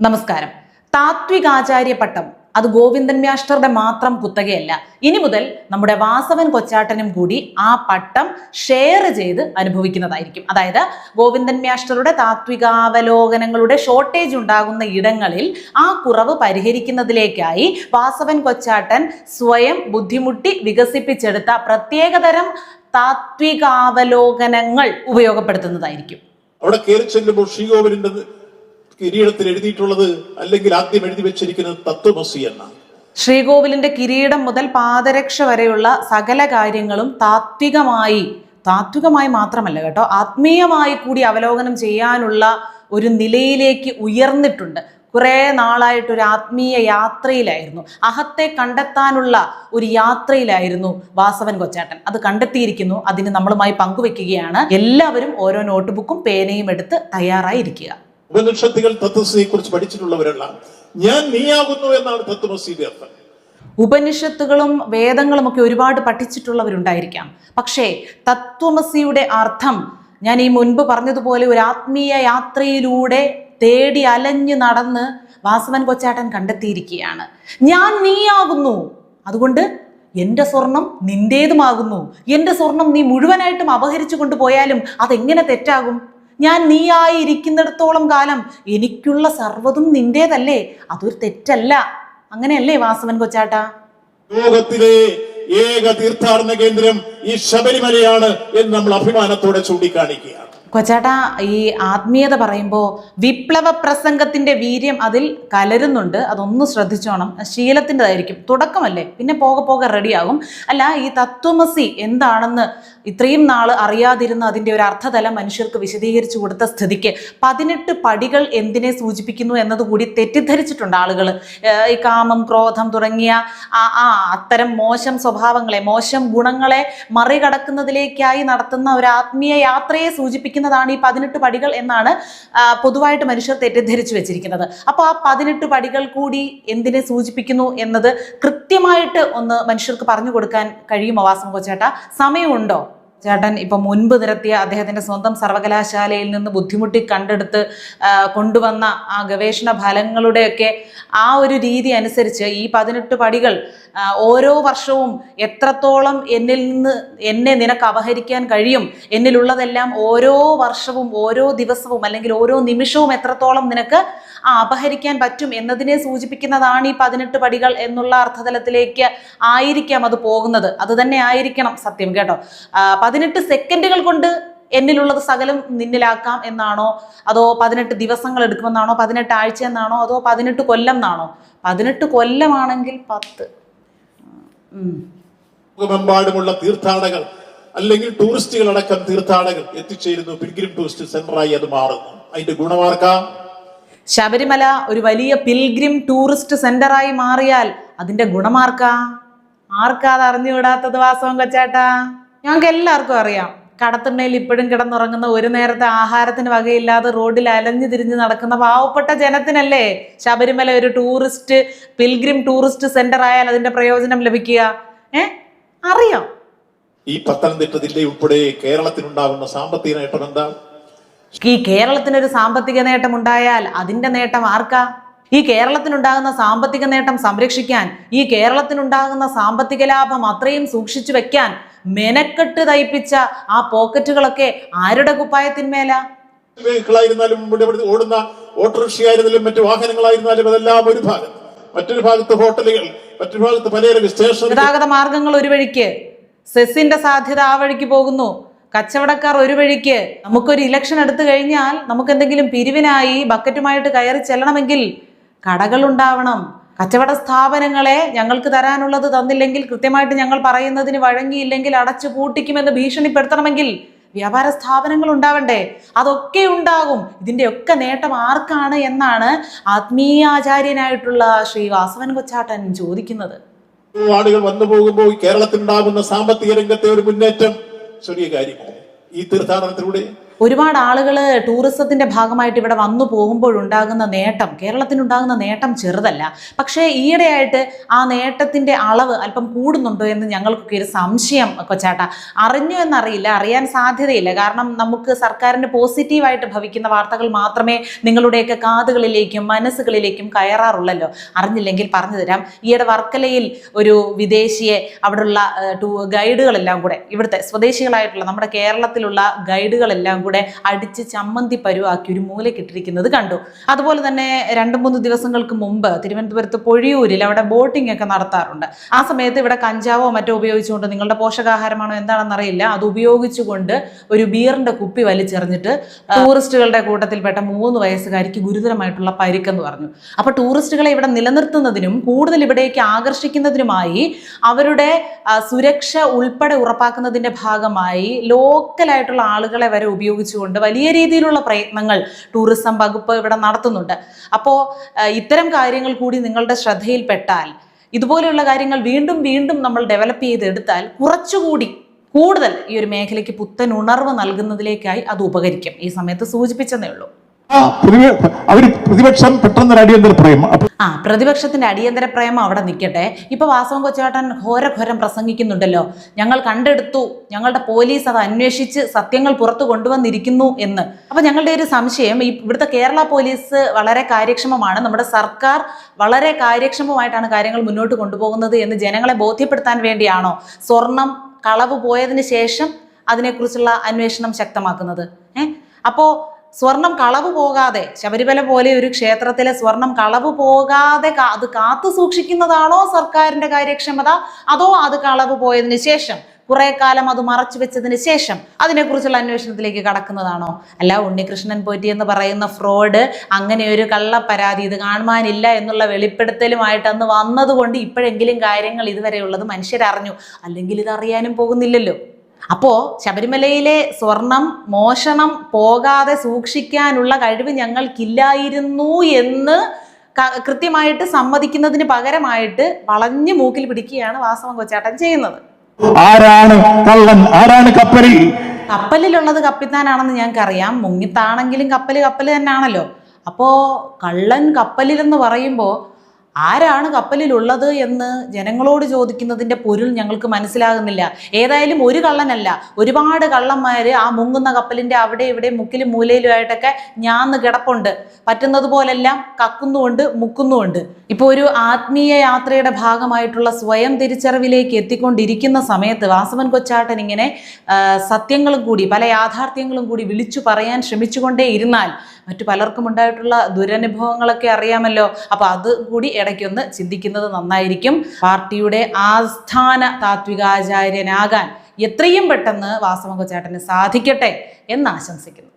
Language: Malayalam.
നമസ്കാരം. താത്വികാചാര്യ പട്ടം അത് ഗോവിന്ദൻ മാസ്റ്ററുടെ മാത്രം കുത്തകയല്ല ഇനി മുതൽ നമ്മുടെ വാസവൻ കൊച്ചാട്ടനും കൂടി ആ പട്ടം ഷെയർ ചെയ്ത് അനുഭവിക്കുന്നതായിരിക്കും. അതായത് ഗോവിന്ദൻ മാസ്റ്ററുടെ താത്വികാവലോകനങ്ങളുടെ ഷോർട്ടേജ് ഉണ്ടാകുന്ന ഇടങ്ങളിൽ ആ കുറവ് പരിഹരിക്കുന്നതിലേക്കായി വാസവൻ കൊച്ചാട്ടൻ സ്വയം ബുദ്ധിമുട്ടി വികസിപ്പിച്ചെടുത്ത പ്രത്യേകതരം താത്വികാവലോകനങ്ങൾ ഉപയോഗപ്പെടുത്തുന്നതായിരിക്കും. അവിടെ കയറി ചെല്ലുമ്പോൾ ശ്രീകോവിലിന്റെ കിരീടത്തിൽ എഴുതിയിട്ടുള്ളത് അല്ലെങ്കിൽ ആദ്യം എഴുതി വെച്ചിരിക്കുന്നത് തത്വമസി എന്നാണ് ശ്രീകോവിലിന്റെ കിരീടം മുതൽ പാദരക്ഷ വരെയുള്ള സകല കാര്യങ്ങളും താത്വികമായി താത്വികമായി മാത്രമല്ല കേട്ടോ ആത്മീയമായി കൂടി അവലോകനം ചെയ്യാനുള്ള ഒരു നിലയിലേക്ക് ഉയർന്നിട്ടുണ്ട്. കുറേ നാളായിട്ട് ഒരു ആത്മീയ യാത്രയിലായിരുന്നു. അഹത്തെ കണ്ടെത്താനുള്ള ഒരു യാത്രയിലായിരുന്നു വാസവൻ കൊച്ചാട്ടൻ. അത് കണ്ടെത്തിയിരിക്കുന്നു അതിന് നമ്മളുമായി പങ്കുവെക്കുകയാണ്. എല്ലാവരും ഓരോ നോട്ട്ബുക്കും പേനയും എടുത്ത് തയ്യാറായിരിക്കുക. ഉപനിഷത്തുകൾ തത്വസിനെ കുറിച്ച് പഠിച്ചിട്ടുള്ളവരല്ല. ഞാൻ നീയാകുന്നു എന്നാണ് തത്വമസിയുടെ അർത്ഥം. ഉപനിഷത്തുകളും വേദങ്ങളും ഒക്കെ ഒരുപാട് പഠിച്ചിട്ടുള്ളവരുണ്ടായിരിക്കാം. പക്ഷേ തത്വമസിയുടെ അർത്ഥം ഞാൻ ഈ മുൻപ് പറഞ്ഞതുപോലെ ഒരു ആത്മീയ യാത്രയിലൂടെ തേടി അലഞ്ഞു നടന്ന് വാസവൻ കൊച്ചാട്ടൻ കണ്ടെത്തിയിരിക്കുകയാണ്. ഞാൻ നീയാകുന്നു. അതുകൊണ്ട് എന്റെ സ്വർണം നിന്റേതുമാകുന്നു എന്റെ സ്വർണം നീ മുഴുവനായിട്ടും അപഹരിച്ചു കൊണ്ടുപോയാലും അതെങ്ങനെ തെറ്റാകും? ഞാൻ നീയായി ഇരിക്കുന്നിടത്തോളം കാലം എനിക്കുള്ള സർവതും നിന്റേതല്ലേ? അതൊരു തെറ്റല്ല. അങ്ങനെയല്ലേ വാസവൻ കൊച്ചാട്ട? ലോകത്തിലെ ഏക തീർത്ഥാടന കേന്ദ്രം ഈ ശബരിമലയാണ് എന്ന് നമ്മൾ അഭിമാനത്തോടെ ചൂണ്ടിക്കാണിക്കുകയാണ്. കൊച്ചാട്ട ഈ ആത്മീയത പറയുമ്പോൾ വിപ്ലവ പ്രസംഗത്തിന്റെ വീര്യം അതിൽ കലരുന്നുണ്ട്. അതൊന്ന് ശ്രദ്ധിച്ചോണം. ശീലത്തിന്റെതായിരിക്കും. തുടക്കമല്ലേ? പിന്നെ പോകെ പോകെ റെഡിയാകും. അല്ല ഈ തത്വമസി എന്താണെന്ന് ഇത്രയും നാൾ അറിയാതിരുന്ന അതിന്റെ ഒരു അർത്ഥതലം മനുഷ്യർക്ക് വിശദീകരിച്ചു കൊടുത്ത സ്ഥിതിക്ക് പതിനെട്ട് പടികൾ എന്തിനെ സൂചിപ്പിക്കുന്നു എന്നതുകൂടി തെറ്റിദ്ധരിച്ചിട്ടുണ്ട് ആളുകൾ ഈ കാമം ക്രോധം തുടങ്ങിയ ആ ആ അത്തരം മോശം സ്വഭാവങ്ങളെ മോശം ഗുണങ്ങളെ മറികടക്കുന്നതിലേക്കായി നടത്തുന്ന ഒരു ആത്മീയ യാത്രയെ സൂചിപ്പിക്കുന്നതാണ് ഈ പതിനെട്ട് പടികൾ എന്നാണ് പൊതുവായിട്ട് മനുഷ്യർ തെറ്റിദ്ധരിച്ചു വെച്ചിരിക്കുന്നത്. അപ്പോൾ ആ പതിനെട്ട് പടികൾ കൂടി എന്തിനെ സൂചിപ്പിക്കുന്നു എന്നത് കൃത്യമായിട്ട് ഒന്ന് മനുഷ്യർക്ക് പറഞ്ഞു കൊടുക്കാൻ കഴിയുമോ വാസം കൊച്ചേട്ട സമയമുണ്ടോ? ചേട്ടൻ ഇപ്പൊ മുൻപ് നിരത്തിയ അദ്ദേഹത്തിന്റെ സ്വന്തം സർവകലാശാലയിൽ നിന്ന് ബുദ്ധിമുട്ടി കണ്ടെടുത്ത് കൊണ്ടുവന്ന ആ ഗവേഷണ ഫലങ്ങളുടെയൊക്കെ ആ ഒരു രീതി അനുസരിച്ച് ഈ പതിനെട്ട് പടികൾ ഓരോ വർഷവും എത്രത്തോളം എന്നിൽ നിന്ന് എന്നെ നിനക്ക് അപഹരിക്കാൻ കഴിയും എന്നിലുള്ളതെല്ലാം ഓരോ വർഷവും ഓരോ ദിവസവും അല്ലെങ്കിൽ ഓരോ നിമിഷവും എത്രത്തോളം നിനക്ക് അപഹരിക്കാൻ പറ്റും എന്നതിനെ സൂചിപ്പിക്കുന്നതാണ് ഈ പതിനെട്ട് പടികൾ എന്നുള്ള അർത്ഥതലത്തിലേക്ക് ആയിരിക്കാം അത് പോകുന്നത്. അത് തന്നെ ആയിരിക്കണം സത്യം കേട്ടോ. പതിനെട്ട് സെക്കൻഡുകൾ കൊണ്ട് എന്നിലുള്ളത് സകലം നിന്നിലാക്കാം എന്നാണോ? അതോ പതിനെട്ട് ദിവസങ്ങൾ എടുക്കുമെന്നാണോ? പതിനെട്ട് ആഴ്ച എന്നാണോ? അതോ പതിനെട്ട് കൊല്ലം എന്നാണോ? പതിനെട്ട് കൊല്ലമാണെങ്കിൽ പത്ത്. ലോകമെമ്പാടുമുള്ള തീർത്ഥാടകർ അല്ലെങ്കിൽ ടൂറിസ്റ്റുകൾ അടക്കം തീർത്ഥാടകർ എത്തിച്ചേരുന്നു. പിൽഗ്രിം ടൂറിസ്റ്റ് സെന്ററായി അത് മാറുന്നു. അതിന്റെ ഗുണമാർക്കാം? ശബരിമല ഒരു വലിയ പിൽഗ്രിം ടൂറിസ്റ്റ് സെന്ററായി മാറിയാൽ അതിന്റെ ഗുണമാർക്കാ? ആർക്കാ അത് അറിഞ്ഞുകൂടാത്തത് വാസവം കൊച്ചാട്ടാ? ഞങ്ങൾക്ക് എല്ലാവർക്കും അറിയാം. കടത്തിണ്ണയിൽ ഇപ്പോഴും കിടന്നുറങ്ങുന്ന ഒരു നേരത്തെ ആഹാരത്തിന് വകയില്ലാതെ റോഡിൽ അലഞ്ഞു തിരിഞ്ഞ് നടക്കുന്ന പാവപ്പെട്ട ജനത്തിനല്ലേ ശബരിമല ഒരു ടൂറിസ്റ്റ് പിൽഗ്രിം ടൂറിസ്റ്റ് സെന്റർ ആയാൽ അതിന്റെ പ്രയോജനം ലഭിക്കുക? ഏ? അറിയാം. ഈ പത്തനംതിട്ട ജില്ലയുൾപ്പെടെ കേരളത്തിനുണ്ടാകുന്ന സാമ്പത്തിക നേട്ടം എന്താ? ഈ കേരളത്തിനൊരു സാമ്പത്തിക നേട്ടം ഉണ്ടായാൽ അതിന്റെ നേട്ടം ആർക്കാ? ഈ കേരളത്തിനുണ്ടാകുന്ന സാമ്പത്തിക നേട്ടം സംരക്ഷിക്കാൻ ഈ കേരളത്തിനുണ്ടാകുന്ന സാമ്പത്തിക ലാഭം അത്രയും സൂക്ഷിച്ചു വെക്കാൻ മെനക്കെട്ട് തയ്പ്പിച്ച ആ പോക്കറ്റുകളൊക്കെ ആരുടെ കുപ്പായത്തിന്മേലാ? വെഹിക്കിളായിരുന്നാലും ഇവിടെ ഇവിടെ ഓടുന്ന ഓട്ടോറിക്ഷയായിരുന്നാലും മറ്റു വാഹനങ്ങളായിരുന്നാലും അതെല്ലാം ഒരു ഭാഗം. മറ്റൊരു ഭാഗത്ത് ഹോട്ടലുകൾ മറ്റൊരു ഭാഗത്ത് പലചരക്ക് സ്റ്റേഷൻ ഗതാഗത മാർഗങ്ങൾ ഒരു വഴിക്ക്. സെസിന്റെ സാധ്യത ആ വഴിക്ക് പോകുന്നു. കച്ചവടക്കാർ ഒരു വഴിക്ക് നമുക്കൊരു ഇലക്ഷൻ എടുത്തു കഴിഞ്ഞാൽ നമുക്ക് എന്തെങ്കിലും പിരിവിനായി ബക്കറ്റുമായിട്ട് കയറി ചെല്ലണമെങ്കിൽ കടകൾ ഉണ്ടാവണം. കച്ചവട സ്ഥാപനങ്ങളെ ഞങ്ങൾക്ക് തരാനുള്ളത് തന്നില്ലെങ്കിൽ കൃത്യമായിട്ട് ഞങ്ങൾ പറയുന്നതിന് വഴങ്ങിയില്ലെങ്കിൽ അടച്ചു പൂട്ടിക്കുമെന്ന് ഭീഷണിപ്പെടുത്തണമെങ്കിൽ വ്യാപാര സ്ഥാപനങ്ങൾ ഉണ്ടാവണ്ടേ? അതൊക്കെ ഉണ്ടാകും. ഇതിന്റെ ഒക്കെ നേട്ടം ആർക്കാണ് എന്നാണ് ആത്മീയാചാര്യനായിട്ടുള്ള ശ്രീ വാസവൻ കൊച്ചാട്ടൻ ചോദിക്കുന്നത്. ആളുകൾ വന്നു പോകുമ്പോൾ കേരളത്തിൽ ഉണ്ടാകുന്ന സാമ്പത്തിക രംഗത്തെ ഒരു മുന്നേറ്റം ചെറിയ കാര്യമോ ഈ തീർത്ഥാടനത്തിലൂടെ ഒരുപാട് ആളുകൾ ടൂറിസത്തിന്റെ ഭാഗമായിട്ട് ഇവിടെ വന്നു പോകുമ്പോഴുണ്ടാകുന്ന നേട്ടം കേരളത്തിനുണ്ടാകുന്ന നേട്ടം ചെറുതല്ല. പക്ഷേ ഈയിടെയായിട്ട് ആ നേട്ടത്തിന്റെ അളവ് അല്പം കൂടുന്നുണ്ടോ എന്ന് ഞങ്ങൾക്കൊക്കെ ഒരു സംശയം കൊച്ചാട്ട അറിഞ്ഞു എന്നറിയില്ല അറിയാൻ സാധ്യതയില്ല. കാരണം നമുക്ക് സർക്കാരിന്റെ പോസിറ്റീവായിട്ട് ഭവിക്കുന്ന വാർത്തകൾ മാത്രമേ നിങ്ങളുടെയൊക്കെ കാതുകളിലേക്കും മനസ്സുകളിലേക്കും കയറാറുള്ളല്ലോ. അറിഞ്ഞില്ലെങ്കിൽ പറഞ്ഞു തരാം. ഈയിടെ വർക്കലയിൽ ഒരു വിദേശിയെ അവിടെയുള്ള ഗൈഡുകളെല്ലാം കൂടെ ഇവിടുത്തെ സ്വദേശികളായിട്ടുള്ള നമ്മുടെ കേരളത്തിലുള്ള ഗൈഡുകളെല്ലാം കൂടെ അടിച്ച് ചമ്മന്തി പരുവാക്കി ഒരു മൂലക്കിട്ടിരിക്കുന്നത് കണ്ടു. അതുപോലെ തന്നെ രണ്ട് മൂന്ന് ദിവസങ്ങൾക്ക് മുമ്പ് തിരുവനന്തപുരത്ത് പൊഴിയൂരിൽ അവിടെ ബോട്ടിംഗ് ഒക്കെ നടത്താറുണ്ട്. ആ സമയത്ത് ഇവിടെ കഞ്ചാവോ മറ്റോ ഉപയോഗിച്ചുകൊണ്ട് നിങ്ങളുടെ പോഷകാഹാരമാണോ എന്താണെന്നറിയില്ല. അത് ഉപയോഗിച്ചുകൊണ്ട് ഒരു ബിയറിന്റെ കുപ്പി വലിച്ചെറിഞ്ഞിട്ട് ടൂറിസ്റ്റുകളുടെ കൂട്ടത്തിൽപ്പെട്ട മൂന്ന് വയസ്സുകാരിക്ക് ഗുരുതരമായിട്ടുള്ള പരിക്കെന്ന് പറഞ്ഞു. അപ്പൊ ടൂറിസ്റ്റുകളെ ഇവിടെ നിലനിർത്തുന്നതിനും കൂടുതൽ ഇവിടേക്ക് ആകർഷിക്കുന്നതിനുമായി അവരുടെ സുരക്ഷ ഉൾപ്പെടെ ഉറപ്പാക്കുന്നതിന്റെ ഭാഗമായി ലോക്കലായിട്ടുള്ള ആളുകളെ വരെ ഉപയോഗിച്ചുകൊണ്ട് വലിയ രീതിയിലുള്ള പ്രയത്നങ്ങൾ ടൂറിസം വകുപ്പ് ഇവിടെ നടത്തുന്നുണ്ട്. അപ്പോൾ ഇത്തരം കാര്യങ്ങൾ കൂടി നിങ്ങളുടെ ശ്രദ്ധയിൽപ്പെട്ടാൽ ഇതുപോലെയുള്ള കാര്യങ്ങൾ വീണ്ടും വീണ്ടും നമ്മൾ ഡെവലപ്പ് ചെയ്തെടുത്താൽ കുറച്ചുകൂടി കൂടുതൽ ഈ ഒരു മേഖലയ്ക്ക് പുത്തൻ ഉണർവ് നൽകുന്നതിലേക്കായി അത് ഉപകരിക്കും. ഈ സമയത്ത് സൂചിപ്പിച്ചെന്നേ ഉള്ളൂ. പ്രതിപക്ഷം പെട്ടെന്നൊരു അടിയന്തര അപ്പൊ ആ പ്രതിപക്ഷത്തിന്റെ അടിയന്തര പ്രേമം അവിടെ നിൽക്കട്ടെ. ഇപ്പൊ വാസവൻ കൊച്ചാട്ടൻ ഘോരഘോരം പ്രസംഗിക്കുന്നുണ്ടല്ലോ. ഞങ്ങൾ കണ്ടെടുത്തു. ഞങ്ങളുടെ പോലീസ് അത് അന്വേഷിച്ച് സത്യങ്ങൾ പുറത്തു കൊണ്ടുവന്നിരിക്കുന്നു എന്ന്. അപ്പൊ ഞങ്ങളുടെ ഒരു സംശയം ഈ ഇവിടുത്തെ കേരള പോലീസ് വളരെ കാര്യക്ഷമമാണ്. നമ്മുടെ സർക്കാർ വളരെ കാര്യക്ഷമമായിട്ടാണ് കാര്യങ്ങൾ മുന്നോട്ട് കൊണ്ടുപോകുന്നത് എന്ന് ജനങ്ങളെ ബോധ്യപ്പെടുത്താൻ വേണ്ടിയാണോ സ്വർണം കളവ് പോയതിന് ശേഷം അതിനെക്കുറിച്ചുള്ള അന്വേഷണം ശക്തമാക്കുന്നത്? ഏഹ് അപ്പോ സ്വർണം കളവ് പോകാതെ ശബരിമല പോലെ ഒരു ക്ഷേത്രത്തിലെ സ്വർണം കളവ് പോകാതെ അത് കാത്തു സൂക്ഷിക്കുന്നതാണോ സർക്കാരിന്റെ കാര്യക്ഷമത? അതോ അത് കളവ് പോയതിന് ശേഷം കുറെ കാലം അത് മറച്ചു വെച്ചതിന് ശേഷം അതിനെക്കുറിച്ചുള്ള അന്വേഷണത്തിലേക്ക് കടക്കുന്നതാണോ? അല്ല ഉണ്ണികൃഷ്ണൻ പോറ്റി എന്ന് പറയുന്ന ഫ്രോഡ് അങ്ങനെ ഒരു കള്ള പരാതി ഇത് കാണുവാനില്ല എന്നുള്ള വെളിപ്പെടുത്തലുമായിട്ട് അന്ന് വന്നതുകൊണ്ട് ഇപ്പോഴെങ്കിലും കാര്യങ്ങൾ ഇതുവരെയുള്ളത് മനുഷ്യരറിഞ്ഞു. അല്ലെങ്കിൽ ഇത് അറിയാനും പോകുന്നില്ലല്ലോ. അപ്പോ ശബരിമലയിലെ സ്വർണം മോഷണം പോകാതെ സൂക്ഷിക്കാനുള്ള കഴിവ് ഞങ്ങൾക്കില്ലായിരുന്നു എന്ന് കൃത്യമായിട്ട് സമ്മതിക്കുന്നതിന് പകരമായിട്ട് വളഞ്ഞു മൂക്കിൽ പിടിക്കുകയാണ് വാസവൻ കൊച്ചാട്ടൻ ചെയ്യുന്നത്. ആരാണ് കള്ളൻ? ആരാണ് കപ്പലിൽ? കപ്പലിലുള്ളത് കപ്പിത്താനാണെന്ന് ഞങ്ങൾക്കറിയാം. മുങ്ങിത്താണെങ്കിലും കപ്പൽ കപ്പൽ തന്നെയാണല്ലോ അപ്പോ കള്ളൻ കപ്പലിലെന്ന് പറയുമ്പോൾ ആരാണ് കപ്പലിലുള്ളത് എന്ന് ജനങ്ങളോട് ചോദിക്കുന്നതിന്റെ പൊരുൾ ഞങ്ങൾക്ക് മനസ്സിലാകുന്നില്ല. ഏതായാലും ഒരു കള്ളനല്ല. ഒരുപാട് കള്ളന്മാർ ആ മുങ്ങുന്ന കപ്പലിന്റെ അവിടെ ഇവിടെ മുക്കിലും മൂലയിലുമായിട്ടൊക്കെ ഞാന്ന് കിടപ്പുണ്ട്. പറ്റുന്നത് പോലെല്ലാം കക്കുന്നുമുണ്ട് മുക്കുന്നുമുണ്ട്. ഇപ്പോൾ ഒരു ആത്മീയ യാത്രയുടെ ഭാഗമായിട്ടുള്ള സ്വയം തിരിച്ചറിവിലേക്ക് എത്തിക്കൊണ്ടിരിക്കുന്ന സമയത്ത് വാസവൻ കൊച്ചാട്ടൻ ഇങ്ങനെ സത്യങ്ങളും കൂടി പല യാഥാർത്ഥ്യങ്ങളും കൂടി വിളിച്ചു പറയാൻ ശ്രമിച്ചുകൊണ്ടേ ഇരുന്നാൽ മറ്റു പലർക്കും ഉണ്ടായിട്ടുള്ള ദുരനുഭവങ്ങളൊക്കെ അറിയാമല്ലോ. അപ്പോൾ അത് കൂടി ഇടയ്ക്കൊന്ന് ചിന്തിക്കുന്നത് നന്നായിരിക്കും. പാർട്ടിയുടെ ആസ്ഥാന താത്വികാചാര്യനാകാൻ എത്രയും പെട്ടെന്ന് വാസവൻ ചേട്ടന് സാധിക്കട്ടെ എന്ന് ആശംസിക്കുന്നു.